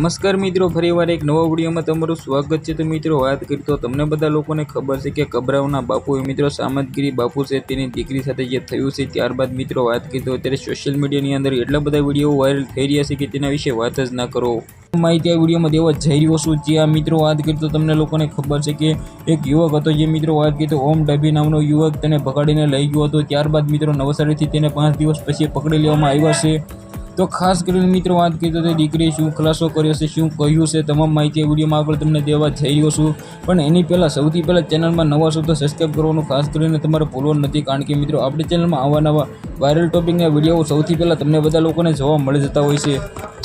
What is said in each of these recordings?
નમસ્કાર મિત્રો ફરીવાર એક નવા વિડીયોમાં તમારું સ્વાગત છે. તો મિત્રો, વાત કરી તો તમને બધા લોકોને ખબર છે કે કબરાઓના બાપુ મિત્રો સામતગીરી બાપુ છે. તેની દીકરી સાથે જે થયું છે, ત્યારબાદ મિત્રો, વાત કરી તો અત્યારે સોશિયલ મીડિયાની અંદર એટલા બધા વીડિયો વાયરલ થઈ રહ્યા છે કે તેના વિશે વાત જ ના કરો. માહિતી આ વિડીયોમાં દેવા જઈ રહ્યો છું. જે આ મિત્રો, વાત કરી તો તમને લોકોને ખબર છે કે એક યુવક હતો. જે મિત્રો, વાત કરી તો ઓમ ડબી નામનો યુવક તેને પકડીને લઈ ગયો હતો. ત્યારબાદ મિત્રો, નવસારીથી તેને પાંચ દિવસ પછી પકડી લેવામાં આવ્યા છે. તો ખાસ કરીને મિત્રો વાત કરી તો દીકરીએ શું ખુલાસો કર્યો છે, શું કહ્યું છે, તમામ માહિતી વિડીયોમાં આગળ તમને દેવા જઈ રહ્યો છું. પણ એની પહેલાં સૌથી પહેલાં ચેનલમાં નવા છો તો સબસ્ક્રાઈબ કરવાનું ખાસ કરીને તમારે ભૂલવાનું નથી. કારણ કે મિત્રો, આપણી ચેનલમાં આવા નવા વાયરલ ટોપિકના વીડિયો સૌથી પહેલાં તમને બધા લોકોને જોવા મળી જતા હોય છે.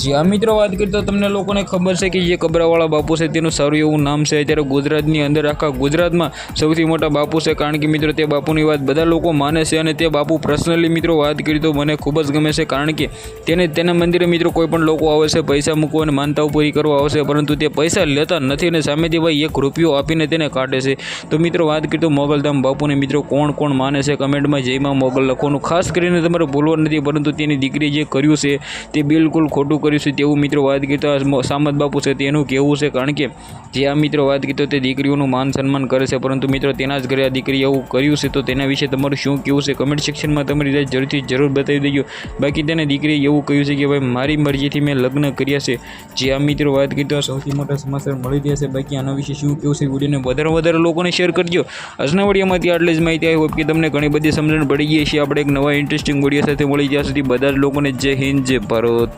જ્યાં મિત્રો, વાત કરીએ તો તમને લોકોને ખબર છે કે જે કબરાવાળા બાપુ છે તેનું સારું એવું નામ છે. અત્યારે ગુજરાતની અંદર આખા ગુજરાતમાં સૌથી મોટા બાપુ છે કારણ કે મિત્રો તે બાપુની વાત બધા લોકો માને છે અને તે બાપુ પર્સનલી મિત્રો વાત કરી તો મને ખૂબ જ ગમે છે કારણ કે તેને તેના મંદિરે મિત્રો કોઈ પણ લોકો આવે છે, પૈસા મૂકવા અને માનતાઓ પૂરી કરવા આવશે પરંતુ તે પૈસા લેતા નથી અને સામેથી ભાઈ એક રૂપિયો આપીને તેને કાઢે છે. તો મિત્રો, વાત કરી તો મોગલધામ બાપુને મિત્રો કોણ કોણ માને છે? કમેન્ટમાં જયમાં મોગલ લખવાનું ખાસ કરીને તમારે ભૂલવા નથી, પરંતુ તેની દીકરી જે કર્યું છે, તે બિલકુલ ખોટું કર્યું છે તેવું મિત્રો વાત કરીએ તો સામત બાપુ છે તેનું કહેવું છે, કારણ કે જે આ મિત્રો વાત કરીએ તે દીકરીઓનું માન સન્માન કરે છે, પરંતુ મિત્રો તેના જ ઘરે આ દીકરી એવું કર્યું છે, તો તેના વિશે તમારું શું કહેવું છે કમેન્ટ સેક્શનમાં તમારી રાય જરૂરથી જરૂર બતાવી દેજો. બાકી તેને દીકરીએ એવું કહ્યું છે કે ભાઈ, મારી મરજીથી મેં લગ્ન કર્યા છે, જે આ મિત્રો વાત કરી સૌથી મોટા સમાચાર મળી રહ્યા છે, બાકી આના વિશે શું કહેવું છે, વિડીયોને વધારે વધારે લોકોને શેર કરજો. આજના વિડીયોમાંથી આટલી જ માહિતી આવી, હોપ કે તમને ઘણી બધી સમજણ પડી ગઈ છે આપણે એક નવા ઇન્ટરેસ્ટિંગ વીડિયો સાથે મળી જ્યાં સુધી બધા જ લોકોને જય હિન્દ જય ભારત.